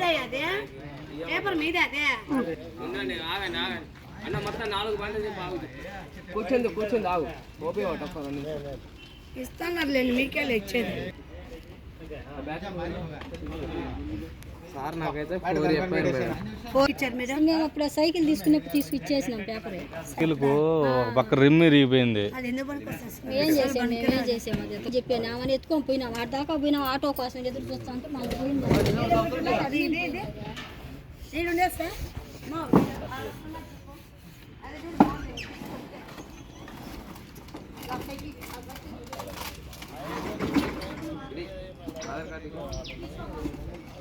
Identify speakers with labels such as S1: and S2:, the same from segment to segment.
S1: మీదే పేపర్ మీదే అదే?
S2: అన్న మొత్తం నాలుగు బండ్లు చెప్పి ఆగు. ఓపి నిమిషాలు.
S1: ఇస్తానులేండి మీకే ఇచ్చేది
S2: సార్ నాకైతే ఫోర్ చెప్పారు
S1: ఇచ్చారు
S3: మేము అప్పుడు సైకిల్ తీసుకున్నప్పుడు తీసుకు ఇచ్చేసినాం పేపర్.
S4: సైకిల్కు ఒక పక్క రిమ్ ఇరిగిపోయింది
S3: ఏం చేసాం మేము ఏం చేసాము అది చెప్పాను ఆమెను ఎత్తుకొని పోయినాం వాటి దాకా పోయినాం ఆటో కోసం ఎదురు చూస్తా ఉంటే మాకు పోయింది
S1: నేను సార్.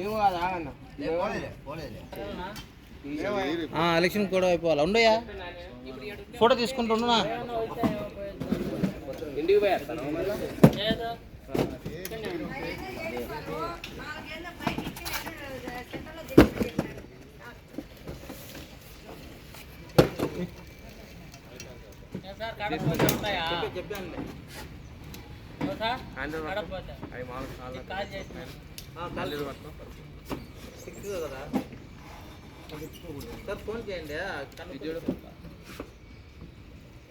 S2: మేము
S5: ఎలక్షన్ కూడా అయిపోవాలి. ఉండయా? ఫోటో తీసుకుంటున్నా
S2: ఇంటికి పోయేస్తాను
S1: దిగుతున్నాను.
S5: చెప్పాను సిక్స్ కదా? సార్ ఫోన్ చేయండి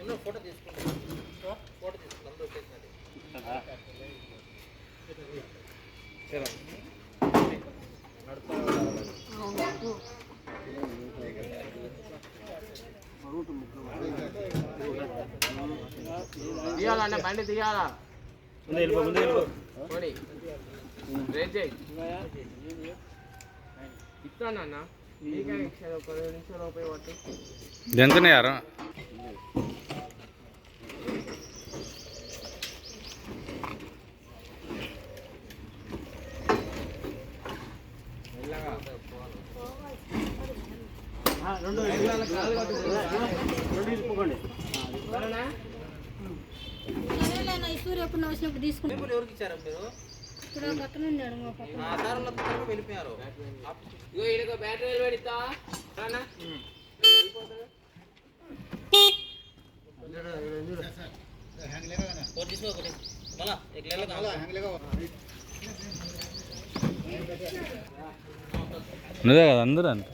S5: ఉన్న ఫోటో తీసుకుంటాను ఫోటో తీసుకుంటాను అందరూ వచ్చేసినది
S2: బండి తీయాలా? పోనీ. రేట్ చేయి ఇస్తానన్న నీకే ఇచ్చేది ఒక రెండు నిమిషాలు ఉపయోగపట్టు?
S3: సరేలే ఈ సూర్య ఎప్పుడు వచ్చినప్పుడు తీసుకుంటాం
S5: ఎవరికి ఇచ్చారు మీరు?
S3: ఇక్కడ పక్కన ఉన్నాడు మా పక్కన.
S5: ఆ సార్ ఉన్న తొందరగా వెళ్ళిపోయారు.
S2: ఇగో
S5: ఎట్లా
S4: నువ్వే కదా అందరూ అంట.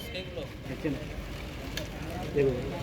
S5: స్కైప్ లో